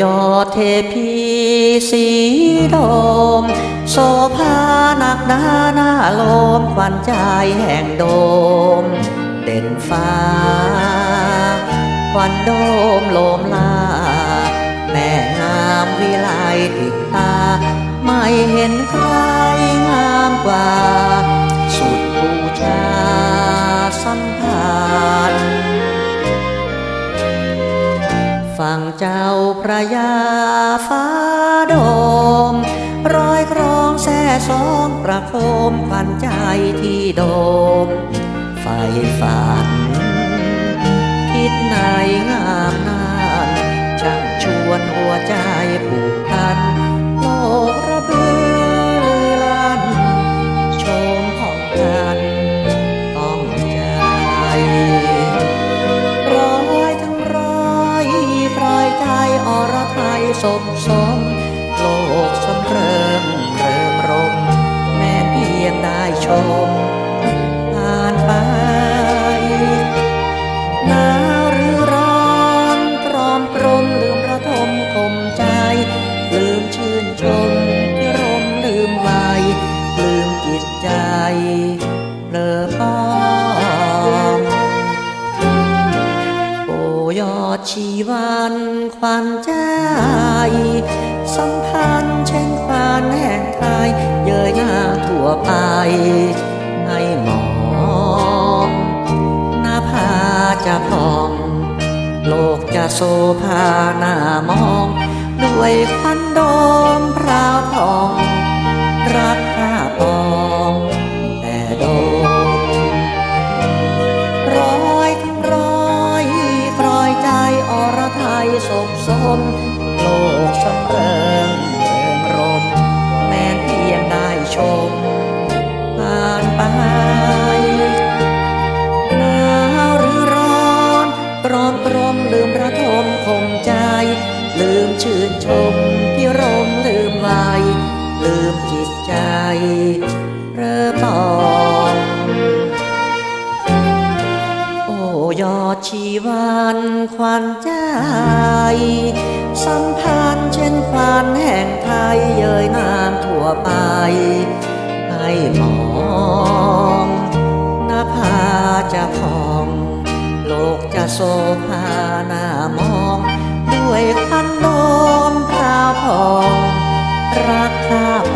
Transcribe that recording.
ยอดเทพีสีดม โสภาหนักหนาหน้าลมควันใจแห่งโดม เด่นฟ้า ควันโดมโลมลา แม่งามวิไลติดตา ไม่เห็นใครงามกว่าางเจ้าพระยาฟ้าโดมร้อยครองแส่สองประโคมขวันใจที่โดม ไฟฝัน คิดในงามนานช่างชวนหัวใจ ชีวันควันใจสัมพันธ์เช่นควานแห่งไทย เยยหน้าทั่วไปให้มองหน้าผาจะพอง โลกจะโซภาหน้ามอง ด้วยควันโดมพราวทอง สม โลกสำเริงเริงรม แม้เพียงได้ชมผ่านไปหนาวหรือร้อนตรอมตรมลืมระทมคมใจ ลืมชื่นชมพิรมลืมวัยลืมจิตใจเรอปองโอ้ยอดชีวันควันใจ สัมพันธ์เช่นควานแห่งไทยเย้ยน้ำทั่วไป ให้มองหน้าผาจะพอง โลกจะโซภาหน้ามอง ด้วยขันโดมพาพองรักข้าพ